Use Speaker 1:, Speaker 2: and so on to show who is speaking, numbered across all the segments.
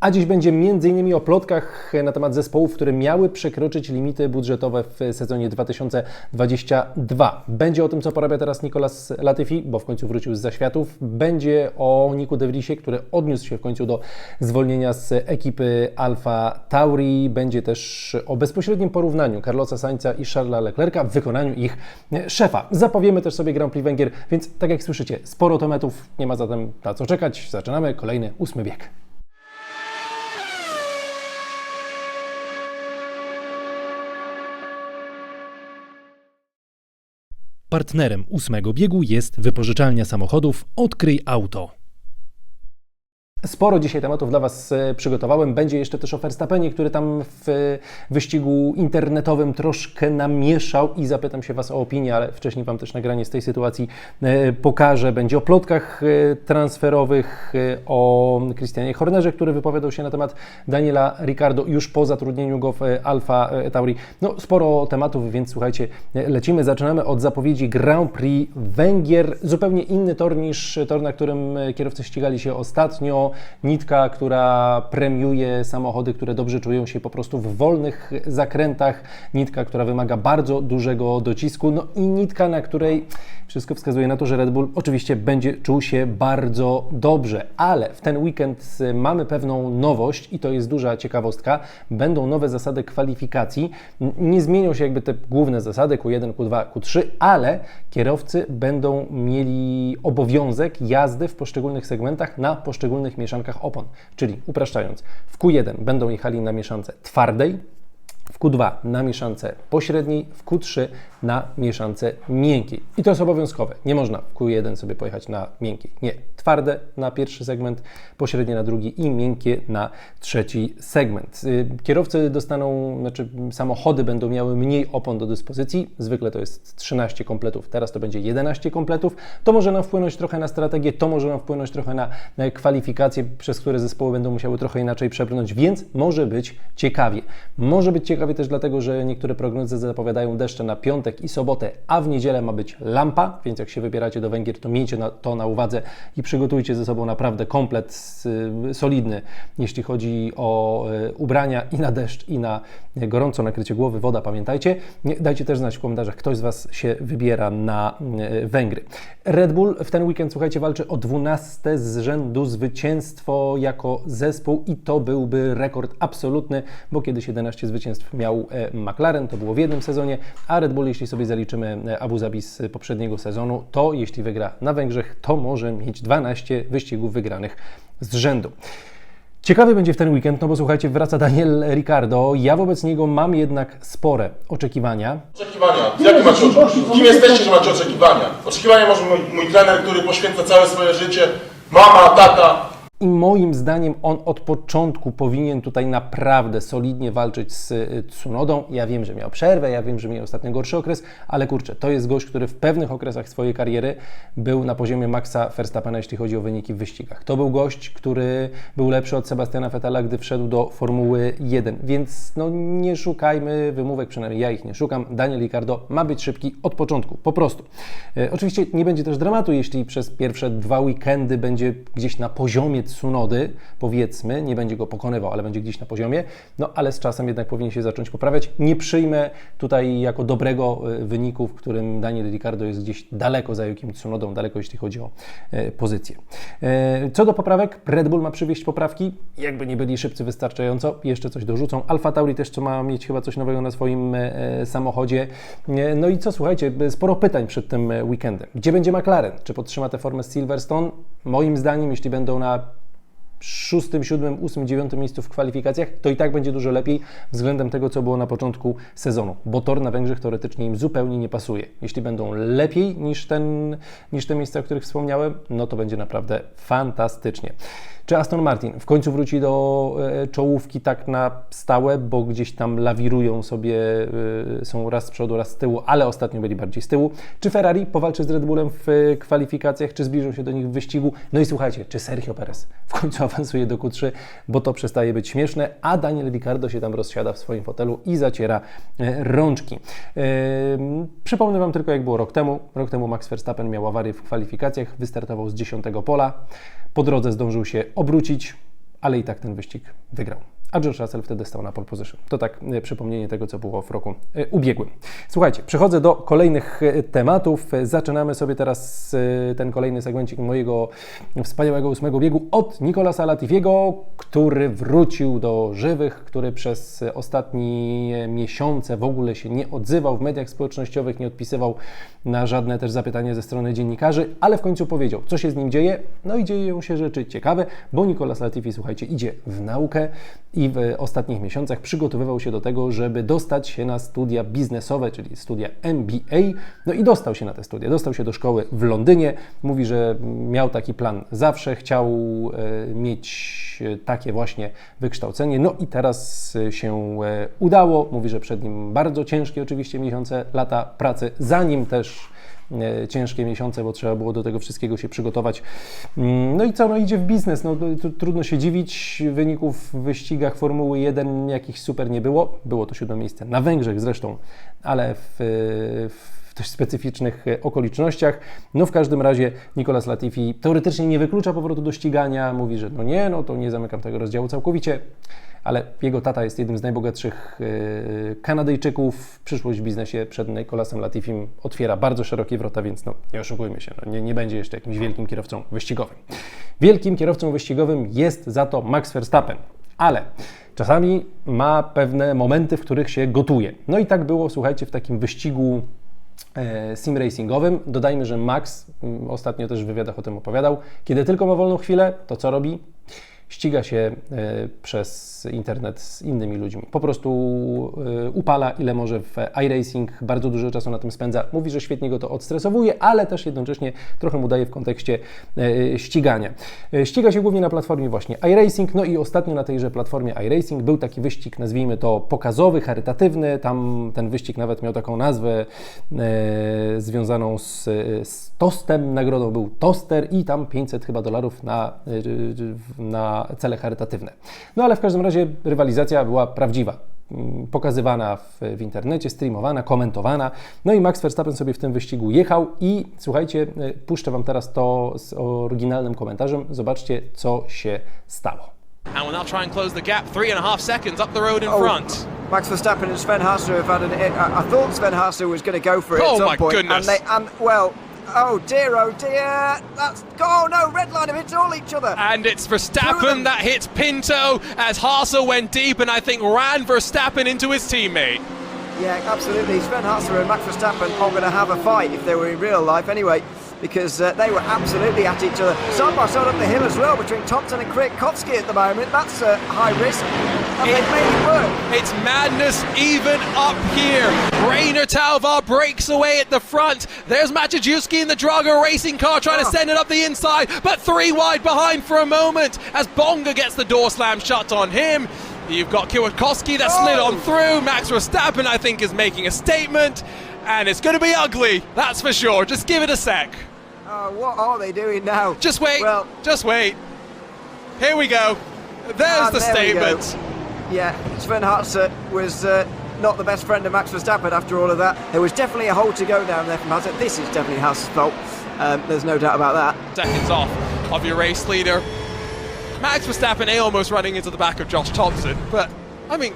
Speaker 1: A dziś będzie m.in. o plotkach na temat zespołów, które miały przekroczyć limity budżetowe w sezonie 2022. Będzie o tym, co porabia teraz Nicolas Latifi, bo w końcu wrócił z zaświatów. Będzie o Niku De Vriesie, który odniósł się w końcu do zwolnienia z ekipy Alfa Tauri. Będzie też o bezpośrednim porównaniu Carlosa Sainza i Charlesa Leclerca w wykonaniu ich szefa. Zapowiemy też sobie Grand Prix Węgier, więc tak jak słyszycie, sporo tematów, nie ma zatem na co czekać. Zaczynamy kolejny ósmy bieg.
Speaker 2: Partnerem ósmego biegu jest wypożyczalnia samochodów Odkryj Auto.
Speaker 1: Sporo dzisiaj tematów dla Was e, przygotowałem. Będzie jeszcze też o Verstappenie, który tam w wyścigu internetowym troszkę namieszał i zapytam się Was o opinię, ale wcześniej Wam też nagranie z tej sytuacji e, pokażę. Będzie o plotkach e, transferowych, o Christianie Hornerze, który wypowiadał się na temat Daniela Ricardo już po zatrudnieniu go w Alfa Tauri. No, sporo tematów, więc słuchajcie, lecimy. Zaczynamy od zapowiedzi Grand Prix Węgier. Zupełnie inny tor niż tor, na którym kierowcy ścigali się ostatnio nitka, która premiuje samochody, które dobrze czują się po prostu w wolnych zakrętach, nitka, która wymaga bardzo dużego docisku, no i nitka, na której wszystko wskazuje na to, że Red Bull oczywiście będzie czuł się bardzo dobrze, ale w ten weekend mamy pewną nowość i to jest duża ciekawostka. Będą nowe zasady kwalifikacji. Nie zmienią się jakby te główne zasady Q1, Q2, Q3, ale kierowcy będą mieli obowiązek jazdy w poszczególnych segmentach na poszczególnych mieszankach opon. Czyli upraszczając, w Q1 będą jechali na mieszance twardej, w Q2 na mieszance pośredniej, w Q3 na mieszance miękkiej. I to jest obowiązkowe. Nie można w Q1 sobie pojechać na miękkiej. Nie. Twarde na pierwszy segment, pośrednie na drugi i miękkie na trzeci segment. Y, kierowcy dostaną, znaczy samochody będą miały mniej opon do dyspozycji. Zwykle to jest 13 kompletów, teraz to będzie 11 kompletów. To może nam wpłynąć trochę na strategię, to może nam wpłynąć trochę na, na kwalifikacje, przez które zespoły będą musiały trochę inaczej przebrnąć, więc może być ciekawie. Może być ciekawie też dlatego, że niektóre prognozy zapowiadają deszcze na piątek i sobotę, a w niedzielę ma być lampa, więc jak się wybieracie do Węgier, to miejcie na, to na uwadze i przygotujcie ze sobą naprawdę komplet y, solidny, jeśli chodzi o y, ubrania i na deszcz, i na gorąco nakrycie głowy, woda, pamiętajcie. Dajcie też znać w komentarzach, ktoś z Was się wybiera na y, Węgry. Red Bull w ten weekend, słuchajcie, walczy o 12 z rzędu zwycięstwo jako zespół i to byłby rekord absolutny, bo kiedyś 11 zwycięstw miał e, McLaren, to było w jednym sezonie, a Red Bull, jeśli sobie zaliczymy e, Abu Zabi z poprzedniego sezonu, to jeśli wygra na Węgrzech, to może mieć 12 wyścigów wygranych z rzędu. Ciekawy będzie w ten weekend, no bo słuchajcie, wraca Daniel Ricardo. Ja wobec niego mam jednak spore oczekiwania.
Speaker 3: Oczekiwania. Jakie macie oczekiwania? Kim jesteście, że macie oczekiwania? Oczekiwania może mój, mój trener, który poświęca całe swoje życie, mama, tata,
Speaker 1: i moim zdaniem on od początku powinien tutaj naprawdę solidnie walczyć z y, Tsunodą. Ja wiem, że miał przerwę, ja wiem, że miał ostatnio gorszy okres, ale kurczę, to jest gość, który w pewnych okresach swojej kariery był na poziomie Maxa Verstappena, jeśli chodzi o wyniki w wyścigach. To był gość, który był lepszy od Sebastiana Vettela, gdy wszedł do Formuły 1, więc no nie szukajmy wymówek, przynajmniej ja ich nie szukam. Daniel Ricciardo ma być szybki od początku, po prostu. E, oczywiście nie będzie też dramatu, jeśli przez pierwsze dwa weekendy będzie gdzieś na poziomie Tsunody, powiedzmy, nie będzie go pokonywał, ale będzie gdzieś na poziomie, no ale z czasem jednak powinien się zacząć poprawiać. Nie przyjmę tutaj jako dobrego e, wyniku, w którym Daniel Ricciardo jest gdzieś daleko za Yukim Tsunodą, daleko jeśli chodzi o e, pozycję. E, co do poprawek, Red Bull ma przywieźć poprawki, jakby nie byli szybcy wystarczająco, jeszcze coś dorzucą. Alfa Tauri też co ma mieć chyba coś nowego na swoim samochodzie. No i co, słuchajcie, sporo pytań przed tym weekendem. Gdzie będzie McLaren? Czy podtrzyma tę formę Silverstone? Moim zdaniem, jeśli będą na szóstym, siódmym, ósmym, dziewiątym miejscu w kwalifikacjach, to i tak będzie dużo lepiej względem tego, co było na początku sezonu, bo tor na Węgrzech teoretycznie im zupełnie nie pasuje. Jeśli będą lepiej niż, ten, niż te miejsca, o których wspomniałem, no to będzie naprawdę fantastycznie. Czy Aston Martin w końcu wróci do e, czołówki tak na stałe, bo gdzieś tam lawirują sobie, e, są raz z przodu, raz z tyłu, ale ostatnio byli bardziej z tyłu. Czy Ferrari powalczy z Red Bullem w kwalifikacjach, czy zbliżą się do nich w wyścigu? No i słuchajcie, czy Sergio Perez w końcu awansuje do Q3, bo to przestaje być śmieszne, a Daniel Ricciardo się tam rozsiada w swoim fotelu i zaciera e, rączki. Przypomnę Wam tylko, jak było rok temu. Rok temu Max Verstappen miał awarię w kwalifikacjach, wystartował z 10 pola. Po drodze zdążył się obrócić, ale i tak ten wyścig wygrał. A George Russell wtedy stał na pole position. To tak e, przypomnienie tego, co było w roku e, ubiegłym. Słuchajcie, przechodzę do kolejnych e, tematów. Zaczynamy sobie teraz ten kolejny segmencik mojego wspaniałego ósmego biegu od Nicolasa Latifiego, który wrócił do żywych, który przez ostatnie miesiące w ogóle się nie odzywał w mediach społecznościowych, nie odpisywał na żadne też zapytania ze strony dziennikarzy, ale w końcu powiedział, co się z nim dzieje. No i dzieją się rzeczy ciekawe, bo Nicolas Latifi, słuchajcie, idzie w naukę i w ostatnich miesiącach przygotowywał się do tego, żeby dostać się na studia biznesowe, czyli studia MBA. No i dostał się na te studia. Dostał się do szkoły w Londynie. Mówi, że miał taki plan zawsze, chciał e, mieć takie właśnie wykształcenie. No i teraz się e, udało. Mówi, że przed nim bardzo ciężkie oczywiście miesiące, lata pracy, zanim też ciężkie miesiące, bo trzeba było do tego wszystkiego się przygotować. Mm, No i co, no idzie w biznes, no tu trudno się dziwić, wyników w wyścigach Formuły 1 jakichś super nie było, było to siódme miejsce na Węgrzech zresztą, ale w, w dość specyficznych e, okolicznościach. No w każdym razie Nicolas Latifi teoretycznie nie wyklucza powrotu do ścigania, mówi, że no nie, no to nie zamykam tego rozdziału całkowicie, ale jego tata jest jednym z najbogatszych e, Kanadyjczyków. Przyszłość w biznesie przed Nicolasem Latifim otwiera bardzo szerokie wrota, więc no, nie oszukujmy się, no, nie, nie będzie jeszcze jakimś wielkim kierowcą wyścigowym. Wielkim kierowcą wyścigowym jest za to Max Verstappen, ale czasami ma pewne momenty, w których się gotuje. No i tak było, słuchajcie, w takim wyścigu e, sim racingowym. Dodajmy, że Max mm, ostatnio też w wywiadach o tym opowiadał. Kiedy tylko ma wolną chwilę, to co robi? Ściga się e, przez internet z innymi ludźmi. Po prostu e, upala ile może w iRacing, bardzo dużo czasu na tym spędza. Mówi, że świetnie go to odstresowuje, ale też jednocześnie trochę mu daje w kontekście e, ścigania. Ściga się głównie na platformie właśnie iRacing, no i ostatnio na tejże platformie iRacing był taki wyścig, nazwijmy to pokazowy, charytatywny. Tam ten wyścig nawet miał taką nazwę związaną z, z tostem. Nagrodą był toster i tam 500 chyba dolarów na, e, na cele charytatywne. No ale w każdym razie rywalizacja była prawdziwa. Mm, Pokazywana w, w internecie, streamowana, komentowana. No i Max Verstappen sobie w tym wyścigu jechał i słuchajcie, e, puszczę Wam teraz to z oryginalnym komentarzem. Zobaczcie, co się stało.
Speaker 4: And we'll now try and close the gap. Three and a half seconds up the road in
Speaker 5: Oh,
Speaker 4: front.
Speaker 5: Max Verstappen and Sven Hasse have had an. I, I thought Sven Hasse was going to go for it
Speaker 4: Oh
Speaker 5: at some
Speaker 4: my
Speaker 5: point,
Speaker 4: goodness.
Speaker 5: and they and well, oh dear, oh dear, that's oh no, red line have hit all each other.
Speaker 4: And it's Verstappen that hits Pinto as Haase went deep and I think ran Verstappen into his teammate.
Speaker 5: Yeah, absolutely. Sven Hasse and Max Verstappen are going to have a fight if they were in real life anyway, because uh, they were absolutely at each other. Side by side up the hill as well between Thompson and Kwiatkowski at the moment. That's uh, high risk, and they've made it work.
Speaker 4: It's madness even up here. Rainer Talvar breaks away at the front. There's Maciejewski in the Drago racing car trying to
Speaker 5: Oh.
Speaker 4: send it up the inside, but three wide behind for a moment as Bonga gets the door slam shut on him. You've got Kwiatkowski that slid on
Speaker 5: Oh.
Speaker 4: through. Max Verstappen, I think, is making a statement. And it's going to be ugly, that's for sure. Just give it a sec.
Speaker 5: Oh, what are they doing now?
Speaker 4: Just wait.
Speaker 5: Well,
Speaker 4: just wait. Here we go. There's
Speaker 5: Ah,
Speaker 4: the
Speaker 5: there
Speaker 4: statement.
Speaker 5: Yeah, Sven Hartzer was uh, not the best friend of Max Verstappen after all of that. There was definitely a hole to go down there from Hartzer. This is definitely Hartzer's fault. Um, there's no doubt about that.
Speaker 4: seconds off of your race leader. Max Verstappen almost running into the back of Josh Thompson, but I mean,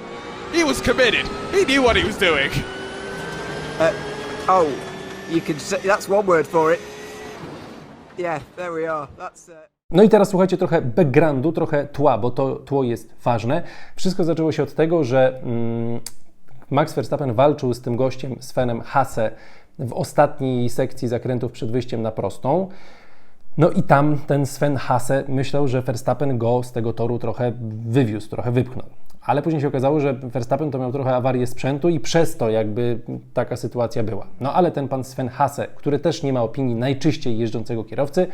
Speaker 4: he was committed. He knew what he was doing.
Speaker 5: Oh, you can say that's one word for it.
Speaker 1: No i teraz słuchajcie trochę backgroundu, trochę tła, bo to tło jest ważne. Wszystko zaczęło się od tego, że mm, Max Verstappen walczył z tym gościem, Svenem Hasse, w ostatniej sekcji zakrętów przed wyjściem na prostą. No i tam ten Sven Hasse myślał, że Verstappen go z tego toru trochę wywiózł, trochę wypchnął. Ale później się okazało, że Verstappen to miał trochę awarię sprzętu i przez to jakby taka sytuacja była. No ale ten pan Sven Hasse, który też nie ma opinii najczyściej jeżdżącego kierowcy,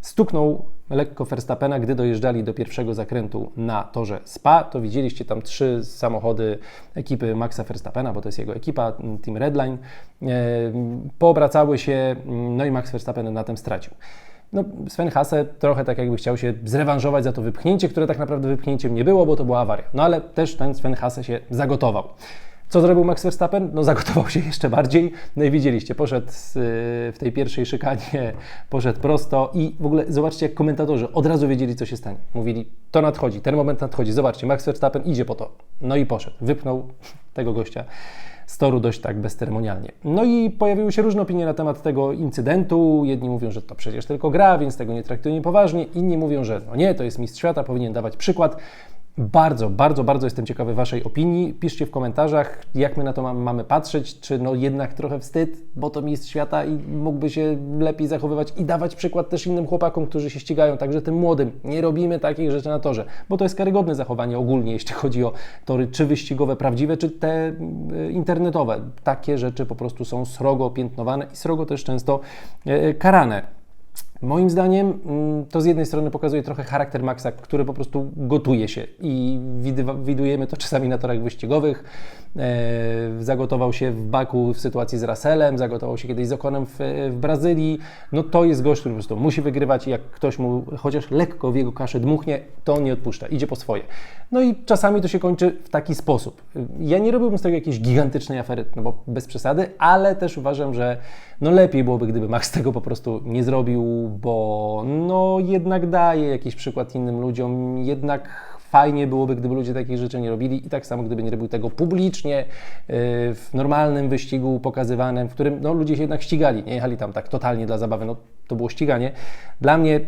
Speaker 1: stuknął lekko Verstappena, gdy dojeżdżali do pierwszego zakrętu na torze Spa. To widzieliście tam trzy samochody ekipy Maxa Verstappena, bo to jest jego ekipa, Team Redline. E, Poobracały się, no i Max Verstappen na tym stracił. No, Sven Hasse trochę tak jakby chciał się zrewanżować za to wypchnięcie, które tak naprawdę wypchnięciem nie było, bo to była awaria. No ale też ten Sven Hasse się zagotował. Co zrobił Max Verstappen? No zagotował się jeszcze bardziej. No i widzieliście, poszedł z, y, w tej pierwszej szykanie, poszedł prosto i w ogóle zobaczcie, jak komentatorzy od razu wiedzieli, co się stanie. Mówili, to nadchodzi, ten moment nadchodzi. Zobaczcie, Max Verstappen idzie po to. No i poszedł, wypnął tego gościa z toru dość tak bezceremonialnie. No i pojawiły się różne opinie na temat tego incydentu. Jedni mówią, że to przecież tylko gra, więc tego nie traktujemy poważnie. Inni mówią, że no nie, to jest mistrz świata, powinien dawać przykład. Bardzo, bardzo, bardzo jestem ciekawy Waszej opinii. Piszcie w komentarzach, jak my na to mamy, patrzeć, czy no jednak trochę wstyd, bo to mistrz świata i mógłby się lepiej zachowywać i dawać przykład też innym chłopakom, którzy się ścigają, także tym młodym. Nie robimy takich rzeczy na torze, bo to jest karygodne zachowanie ogólnie, jeśli chodzi o tory, czy wyścigowe prawdziwe, czy te y, internetowe. Takie rzeczy po prostu są srogo opiętnowane i srogo też często y, karane. Moim zdaniem mm, to z jednej strony pokazuje trochę charakter Maxa, który po prostu gotuje się i widujemy to czasami na torach wyścigowych. E, zagotował się w Baku w sytuacji z Russellem, zagotował się kiedyś z Okonem w, w Brazylii. No to jest gość, który po prostu musi wygrywać i jak ktoś mu chociaż lekko w jego kaszę dmuchnie, to nie odpuszcza, idzie po swoje. No i czasami to się kończy w taki sposób. Ja nie robiłbym z tego jakiejś gigantycznej afery, no bo bez przesady, ale też uważam, że no lepiej byłoby, gdyby Max tego po prostu nie zrobił, bo no jednak daje jakiś przykład innym ludziom, jednak fajnie byłoby, gdyby ludzie takich rzeczy nie robili i tak samo, gdyby nie robił tego publicznie, yy, w normalnym wyścigu pokazywanym, w którym no, ludzie się jednak ścigali, nie jechali tam tak totalnie dla zabawy, no to było ściganie. Dla mnie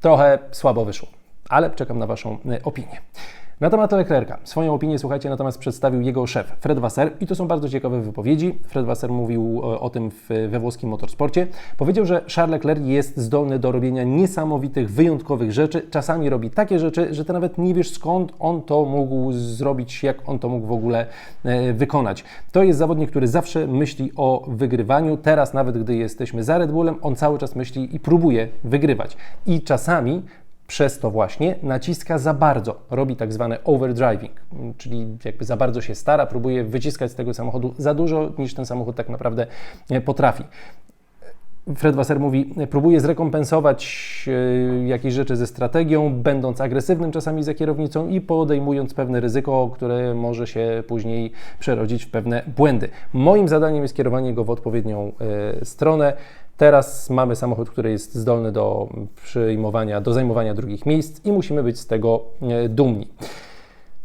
Speaker 1: trochę słabo wyszło, ale czekam na Waszą yy, opinię. Na temat Leclerca. Swoją opinię, słuchajcie, natomiast przedstawił jego szef, Fred Wasser, i to są bardzo ciekawe wypowiedzi. Fred Wasser mówił o, o tym we włoskim motorsporcie. Powiedział, że Charles Leclerc jest zdolny do robienia niesamowitych, wyjątkowych rzeczy. Czasami robi takie rzeczy, że ty nawet nie wiesz skąd on to mógł zrobić, jak on to mógł w ogóle e, wykonać. To jest zawodnik, który zawsze myśli o wygrywaniu. Teraz, nawet gdy jesteśmy za Red Bullem, on cały czas myśli i próbuje wygrywać. I czasami przez to właśnie naciska za bardzo, robi tak zwany overdriving, czyli jakby za bardzo się stara, próbuje wyciskać z tego samochodu za dużo, niż ten samochód tak naprawdę e, potrafi. Fred Wasser mówi, próbuje zrekompensować e, jakieś rzeczy ze strategią, będąc agresywnym czasami za kierownicą i podejmując pewne ryzyko, które może się później przerodzić w pewne błędy. Moim zadaniem jest kierowanie go w odpowiednią e, stronę. Teraz mamy samochód, który jest zdolny do przyjmowania, do zajmowania drugich miejsc i musimy być z tego e, dumni.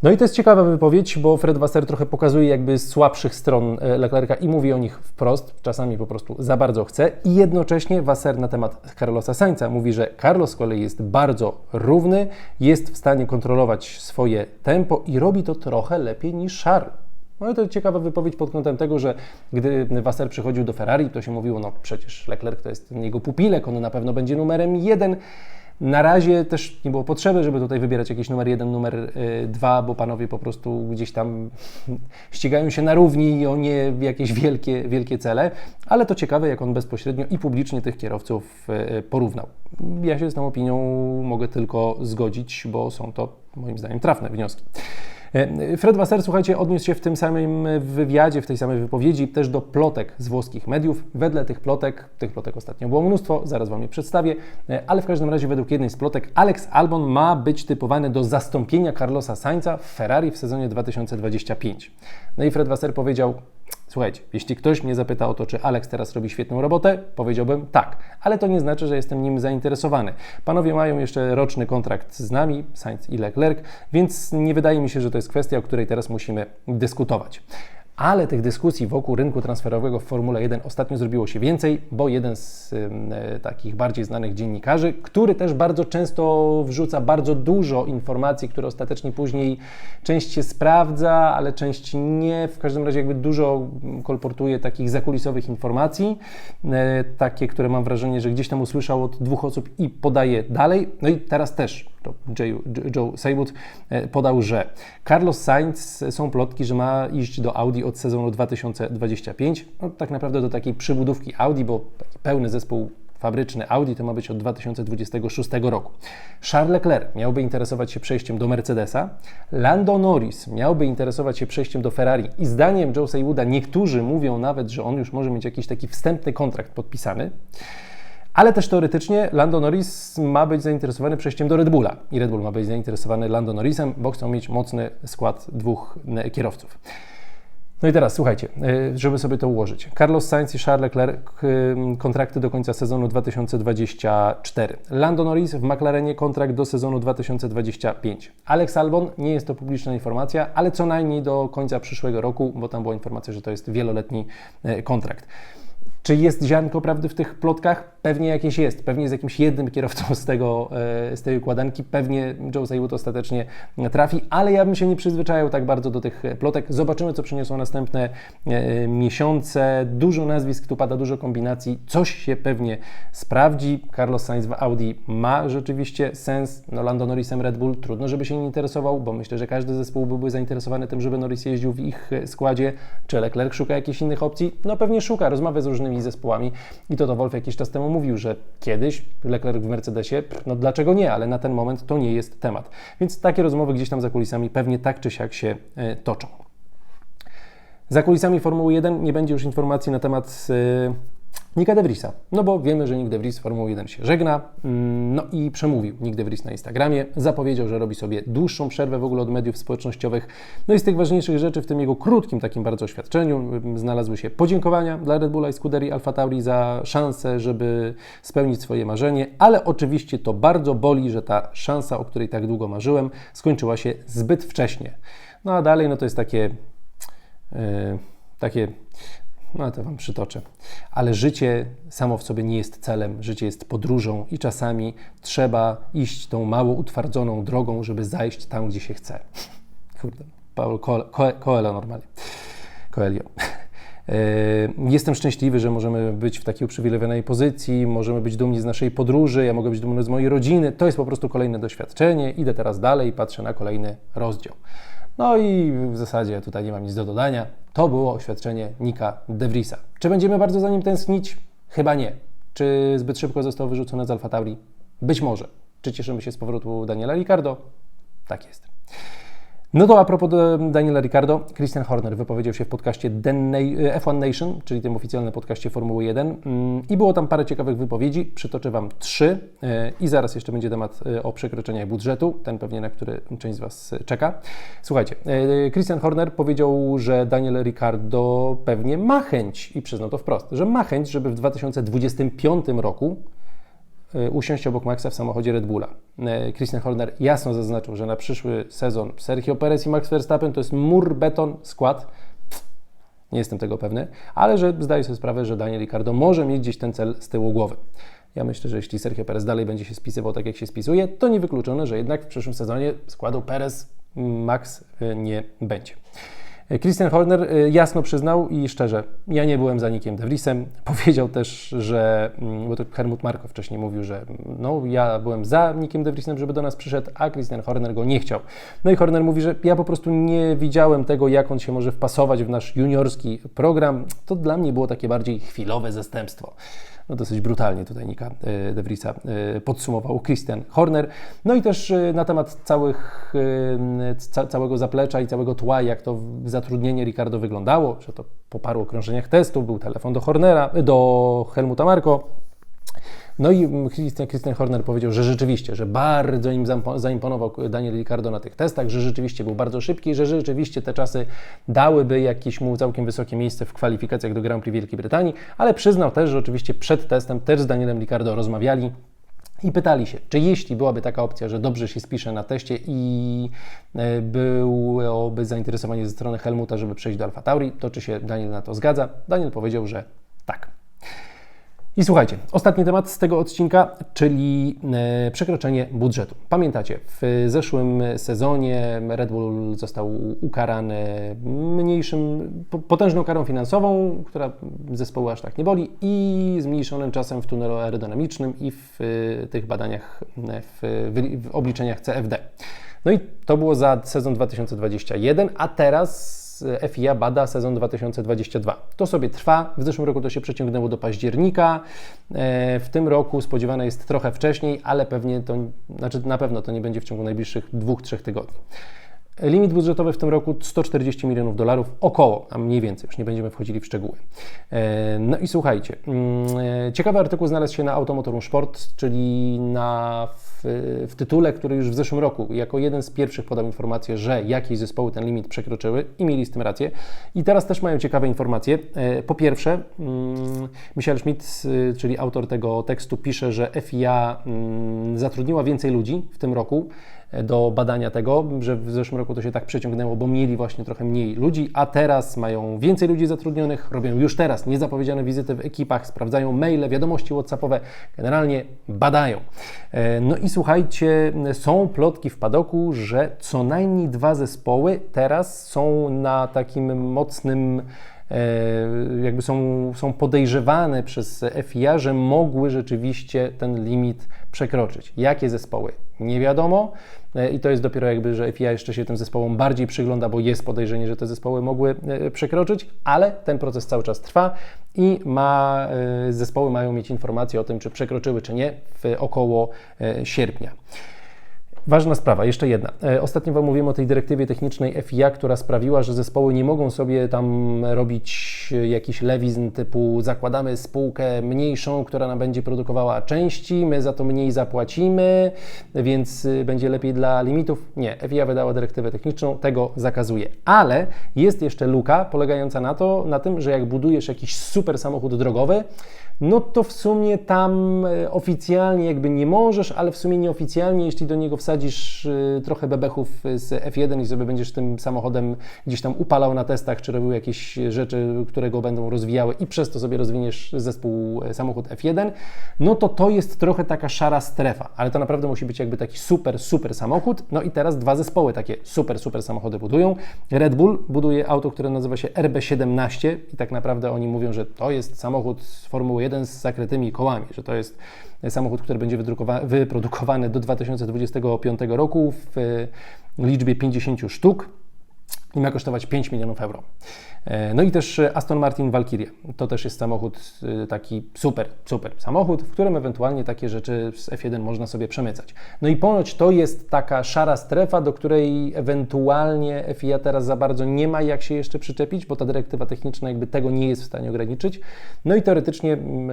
Speaker 1: No i to jest ciekawa wypowiedź, bo Fred Wasser trochę pokazuje jakby słabszych stron e, Leclerca i mówi o nich wprost, czasami po prostu za bardzo chce i jednocześnie Wasser na temat Carlosa Sainza mówi, że Carlos z kolei jest bardzo równy, jest w stanie kontrolować swoje tempo i robi to trochę lepiej niż Charles. No i to ciekawa wypowiedź pod kątem tego, że gdy Wasser przychodził do Ferrari, to się mówiło, no przecież Leclerc to jest jego pupilek, on na pewno będzie numerem jeden. Na razie też nie było potrzeby, żeby tutaj wybierać jakiś numer jeden, numer y, dwa, bo panowie po prostu gdzieś tam ścigają się na równi o nie jakieś wielkie, wielkie cele, ale to ciekawe, jak on bezpośrednio i publicznie tych kierowców y, porównał. Ja się z tą opinią mogę tylko zgodzić, bo są to moim zdaniem trafne wnioski. E, Fred Wasser, słuchajcie, odniósł się w tym samym wywiadzie, w tej samej wypowiedzi też do plotek z włoskich mediów. Wedle tych plotek, tych plotek ostatnio było mnóstwo, zaraz Wam je przedstawię, e, ale w każdym razie według jednej z plotek Alex Albon ma być typowany do zastąpienia Carlosa Sainza w Ferrari w sezonie 2025. No i Fred Wasser powiedział, Słuchajcie, jeśli ktoś mnie zapyta o to, czy Alex teraz robi świetną robotę, powiedziałbym tak, ale to nie znaczy, że jestem nim zainteresowany. Panowie mają jeszcze roczny kontrakt z nami, Sainz i Leclerc, więc nie wydaje mi się, że to jest kwestia, o której teraz musimy dyskutować. Ale tych dyskusji wokół rynku transferowego w Formule 1 ostatnio zrobiło się więcej, bo jeden z y, takich bardziej znanych dziennikarzy, który też bardzo często wrzuca bardzo dużo informacji, które ostatecznie później część się sprawdza, ale część nie. W każdym razie jakby dużo kolportuje takich zakulisowych informacji, y, takie, które mam wrażenie, że gdzieś tam usłyszał od dwóch osób i podaje dalej. No i teraz też to Joe, Joe podał, że Carlos Sainz są plotki, że ma iść do Audi od sezonu 2025. No, tak naprawdę do takiej przybudówki Audi, bo taki pełny zespół fabryczny Audi to ma być od 2026 roku. Charles Leclerc miałby interesować się przejściem do Mercedesa, Lando Norris miałby interesować się przejściem do Ferrari i zdaniem Joe Seybuda niektórzy mówią nawet, że on już może mieć jakiś taki wstępny kontrakt podpisany. Ale też teoretycznie Lando Norris ma być zainteresowany przejściem do Red Bulla i Red Bull ma być zainteresowany Lando Norrisem, bo chcą mieć mocny skład dwóch kierowców. No i teraz słuchajcie, y, żeby sobie to ułożyć. Carlos Sainz i Charles Leclerc kontrakty do końca sezonu 2024. Lando Norris w McLarenie kontrakt do sezonu 2025. Alex Albon, nie jest to publiczna informacja, ale co najmniej do końca przyszłego roku, bo tam była informacja, że to jest wieloletni y, kontrakt. Czy jest ziarnko prawdy w tych plotkach? Pewnie jakieś jest. Pewnie z jakimś jednym kierowcą z, tego, e, z tej układanki. Pewnie Joe Saywood ostatecznie trafi, ale ja bym się nie przyzwyczajał tak bardzo do tych plotek. Zobaczymy, co przyniosą następne e, miesiące. Dużo nazwisk, tu pada dużo kombinacji. Coś się pewnie sprawdzi. Carlos Sainz w Audi ma rzeczywiście sens. No, Lando Norrisem Red Bull trudno, żeby się nie interesował, bo myślę, że każdy zespół byłby zainteresowany tym, żeby Norris jeździł w ich składzie. Czy Leclerc szuka jakichś innych opcji? No pewnie szuka. Rozmawia z różnymi zespołami i to to Wolf jakiś czas temu mówił, że kiedyś Leclerc w Mercedesie, no dlaczego nie, ale na ten moment to nie jest temat. Więc takie rozmowy gdzieś tam za kulisami pewnie tak czy siak się e, toczą. Za kulisami Formuły 1 nie będzie już informacji na temat e, Nika De Vriesa, no bo wiemy, że Nick De Vries z Formuły 1 się żegna, mm, no i przemówił Nick De Vries na Instagramie, zapowiedział, że robi sobie dłuższą przerwę w ogóle od mediów społecznościowych, no i z tych ważniejszych rzeczy w tym jego krótkim takim bardzo oświadczeniu mm, znalazły się podziękowania dla Red Bulla i Scuderii Alfa Tauri za szansę, żeby spełnić swoje marzenie, ale oczywiście to bardzo boli, że ta szansa, o której tak długo marzyłem, skończyła się zbyt wcześnie. No a dalej, no to jest takie, yy, takie no to Wam przytoczę. Ale życie samo w sobie nie jest celem, życie jest podróżą i czasami trzeba iść tą mało utwardzoną drogą, żeby zajść tam, gdzie się chce. Kurde, Paul Coelho normalnie. Coelho. Jestem szczęśliwy, że możemy być w takiej uprzywilejowanej pozycji, możemy być dumni z naszej podróży, ja mogę być dumny z mojej rodziny. To jest po prostu kolejne doświadczenie. Idę teraz dalej i patrzę na kolejny rozdział. No i w zasadzie tutaj nie mam nic do dodania. To było oświadczenie Nika De Vriesa. Czy będziemy bardzo za nim tęsknić? Chyba nie. Czy zbyt szybko został wyrzucony z Alfa Tauri? Być może. Czy cieszymy się z powrotu Daniela Ricardo? Tak jest. No to a propos Daniela Ricardo, Christian Horner wypowiedział się w podcaście F1 Nation, czyli tym oficjalnym podcaście Formuły 1 mm, i było tam parę ciekawych wypowiedzi, przytoczę Wam trzy i zaraz jeszcze będzie temat o przekroczeniach budżetu, ten pewnie na który część z Was czeka. Słuchajcie, Christian Horner powiedział, że Daniel Ricardo pewnie ma chęć i przyznał to wprost, że ma chęć, żeby w 2025 roku usiąść obok Maxa w samochodzie Red Bulla. Christian Horner jasno zaznaczył, że na przyszły sezon Sergio Perez i Max Verstappen to jest mur, beton, skład. Nie jestem tego pewny, ale że zdaje sobie sprawę, że Daniel Ricciardo może mieć gdzieś ten cel z tyłu głowy. Ja myślę, że jeśli Sergio Perez dalej będzie się spisywał tak, jak się spisuje, to niewykluczone, że jednak w przyszłym sezonie składu Perez Max nie będzie. Christian Horner jasno przyznał i szczerze, ja nie byłem za Nikiem De Vriesem. Powiedział też, że, bo to Helmut Marko wcześniej mówił, że no, ja byłem za Nikiem De Vriesem, żeby do nas przyszedł, a Christian Horner go nie chciał. No i Horner mówi, że ja po prostu nie widziałem tego, jak on się może wpasować w nasz juniorski program. To dla mnie było takie bardziej chwilowe zastępstwo no dosyć brutalnie tutaj Nika De Vriesa podsumował Christian Horner. No i też na temat całych, ca, całego zaplecza i całego tła, jak to zatrudnienie Ricardo wyglądało, że to po paru okrążeniach testów był telefon do Hornera, do Helmuta Marko, no i Christian Horner powiedział, że rzeczywiście, że bardzo im zaimponował Daniel Ricardo na tych testach, że rzeczywiście był bardzo szybki, że rzeczywiście te czasy dałyby jakieś mu całkiem wysokie miejsce w kwalifikacjach do Grand Prix Wielkiej Brytanii, ale przyznał też, że oczywiście przed testem też z Danielem Ricardo rozmawiali, i pytali się, czy jeśli byłaby taka opcja, że dobrze się spisze na teście i byłoby zainteresowanie ze strony Helmuta, żeby przejść do Alfa Tauri, to czy się Daniel na to zgadza? Daniel powiedział, że tak. I słuchajcie, ostatni temat z tego odcinka, czyli e, przekroczenie budżetu. Pamiętacie, w zeszłym sezonie Red Bull został ukarany mniejszym, potężną karą finansową, która zespołu aż tak nie boli, i zmniejszonym czasem w tunelu aerodynamicznym i w e, tych badaniach, w, w obliczeniach CFD. No i to było za sezon 2021, a teraz FIA bada sezon 2022. To sobie trwa. W zeszłym roku to się przeciągnęło do października. W tym roku spodziewane jest trochę wcześniej, ale pewnie to, znaczy na pewno to nie będzie w ciągu najbliższych dwóch, trzech tygodni. Limit budżetowy w tym roku 140 milionów dolarów, około, a mniej więcej, już nie będziemy wchodzili w szczegóły. E, No i słuchajcie, mm, e, ciekawy artykuł znalazł się na Automotorum Sport, czyli na, w, w tytule, który już w zeszłym roku jako jeden z pierwszych podał informację, że jakieś zespoły ten limit przekroczyły i mieli z tym rację. I teraz też mają ciekawe informacje. E, Po pierwsze, mm, Michael Schmidt, czyli autor tego tekstu, pisze, że FIA mm, zatrudniła więcej ludzi w tym roku do badania tego, że w zeszłym roku to się tak przeciągnęło, bo mieli właśnie trochę mniej ludzi, a teraz mają więcej ludzi zatrudnionych, robią już teraz niezapowiedziane wizyty w ekipach, sprawdzają maile, wiadomości WhatsAppowe, generalnie badają. E, No i słuchajcie, są plotki w padoku, że co najmniej dwa zespoły teraz są na takim mocnym e, jakby są, są podejrzewane przez FIA, że mogły rzeczywiście ten limit przekroczyć. Jakie zespoły? Nie wiadomo E, i to jest dopiero jakby, że FIA jeszcze się tym zespołom bardziej przygląda, bo jest podejrzenie, że te zespoły mogły e, przekroczyć, ale ten proces cały czas trwa i ma, e, zespoły mają mieć informacje o tym, czy przekroczyły, czy nie w około sierpnia. Ważna sprawa, jeszcze jedna. E, Ostatnio Wam mówiłem o tej dyrektywie technicznej FIA, która sprawiła, że zespoły nie mogą sobie tam robić e, jakiś lewizn typu zakładamy spółkę mniejszą, która nam będzie produkowała części, my za to mniej zapłacimy, więc y, będzie lepiej dla limitów. Nie, FIA wydała dyrektywę techniczną, tego zakazuje. Ale jest jeszcze luka polegająca na to, na tym, że jak budujesz jakiś super samochód drogowy, no to w sumie tam e, oficjalnie jakby nie możesz, ale w sumie nieoficjalnie, jeśli do niego wsadzisz e, trochę bebechów z F1 i sobie będziesz tym samochodem gdzieś tam upalał na testach, czy robił jakieś rzeczy, które go będą rozwijały i przez to sobie rozwiniesz zespół e, samochód F1, no to to jest trochę taka szara strefa, ale to naprawdę musi być jakby taki super, super samochód. No i teraz dwa zespoły takie super, super samochody budują. Red Bull buduje auto, które nazywa się RB17 i tak naprawdę oni mówią, że to jest samochód z Formuły 1 z zakrytymi kołami, że to jest samochód, który będzie wyprodukowany do 2025 roku w e, liczbie 50 sztuk i ma kosztować 5 milionów euro. E, No i też e, Aston Martin Valkyrie. To też jest samochód e, taki super, super samochód, w którym ewentualnie takie rzeczy z F1 można sobie przemycać. No i ponoć to jest taka szara strefa, do której ewentualnie FIA teraz za bardzo nie ma jak się jeszcze przyczepić, bo ta dyrektywa techniczna jakby tego nie jest w stanie ograniczyć. No i teoretycznie mm,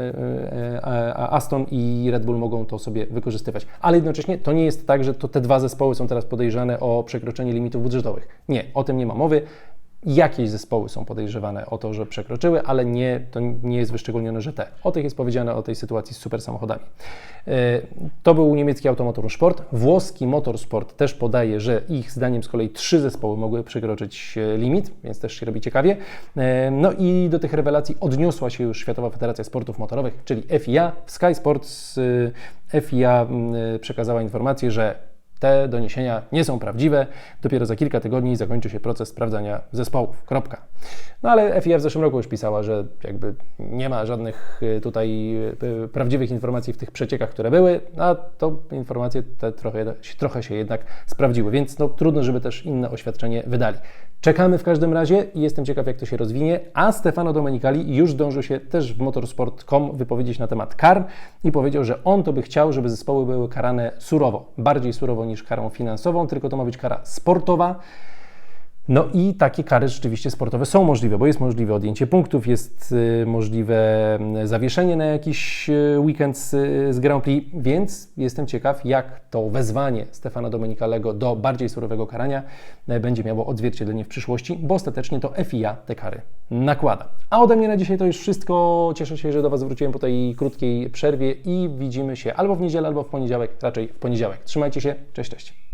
Speaker 1: Aston i Red Bull mogą to sobie wykorzystywać. Ale jednocześnie to nie jest tak, że to te dwa zespoły są teraz podejrzane o przekroczenie limitów budżetowych. Nie, o tym nie ma mowy. Jakieś zespoły są podejrzewane o to, że przekroczyły, ale nie, to nie jest wyszczególnione, że te. O tych jest powiedziane o tej sytuacji z super samochodami. E, To był niemiecki Automotor Sport. Włoski Motorsport też podaje, że ich zdaniem z kolei trzy zespoły mogły przekroczyć e, limit, więc też się robi ciekawie. E, No i do tych rewelacji odniosła się już Światowa Federacja Sportów Motorowych, czyli FIA. W Sky Sports FIA m, e, przekazała informację, że te doniesienia nie są prawdziwe. Dopiero za kilka tygodni zakończy się proces sprawdzania zespołów. Kropka. No ale FIA w zeszłym roku już pisała, że jakby nie ma żadnych y, tutaj y, prawdziwych informacji w tych przeciekach, które były, a to informacje te trochę, trochę się jednak sprawdziły, więc no trudno, żeby też inne oświadczenie wydali. Czekamy w każdym razie i jestem ciekaw, jak to się rozwinie, a Stefano Domenicali już dążył się też w motorsport.com wypowiedzieć na temat kar i powiedział, że on to by chciał, żeby zespoły były karane surowo, bardziej surowo niż karą finansową, tylko to ma być kara sportowa. No i takie kary rzeczywiście sportowe są możliwe, bo jest możliwe odjęcie punktów, jest y, możliwe zawieszenie na jakiś y, weekend z, z Grand Prix, więc jestem ciekaw, jak to wezwanie Stefana Domenicalego do bardziej surowego karania e, będzie miało odzwierciedlenie w przyszłości, bo ostatecznie to FIA te kary nakłada. A ode mnie na dzisiaj to już wszystko. Cieszę się, że do Was wróciłem po tej krótkiej przerwie i widzimy się albo w niedzielę, albo w poniedziałek, raczej w poniedziałek. Trzymajcie się, cześć, cześć.